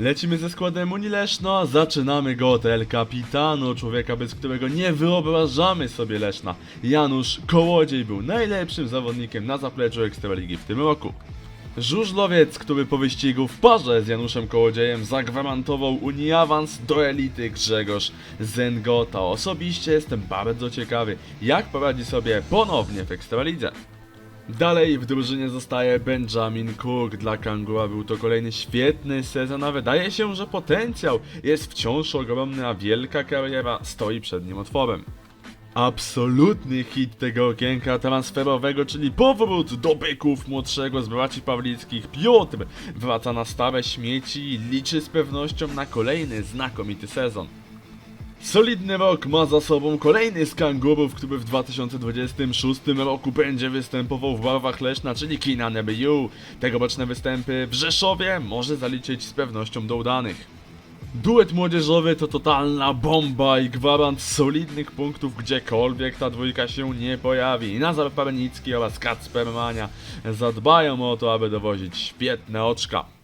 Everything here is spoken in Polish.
Lecimy ze składem Unii Leszno, zaczynamy go od El Capitano, człowieka bez którego nie wyobrażamy sobie Leszna. Janusz Kołodziej był najlepszym zawodnikiem na zapleczu Ekstraligi w tym roku. Żużlowiec, który po wyścigu w parze z Januszem Kołodziejem zagwarantował Unii awans do elity Grzegorz Zengota. Osobiście jestem bardzo ciekawy, jak poradzi sobie ponownie w Ekstralidze. Dalej w drużynie zostaje Benjamin Cook. Dla Kangura był to kolejny świetny sezon, a wydaje się, że potencjał jest wciąż ogromny, a wielka kariera stoi przed nim otworem. Absolutny hit tego okienka transferowego, czyli powrót do byków młodszego z braci Pawlickich. Piotr wraca na stare śmieci i liczy z pewnością na kolejny znakomity sezon. Solidny rok ma za sobą kolejny z kangurów, który w 2026 roku będzie występował w barwach Leszna, czyli Kina Nebiu. Tegoroczne występy w Rzeszowie może zaliczyć z pewnością do udanych. Duet młodzieżowy to totalna bomba i gwarant solidnych punktów gdziekolwiek ta dwójka się nie pojawi. Nazar Parnicki oraz Kacper Mania zadbają o to, aby dowozić świetne oczka.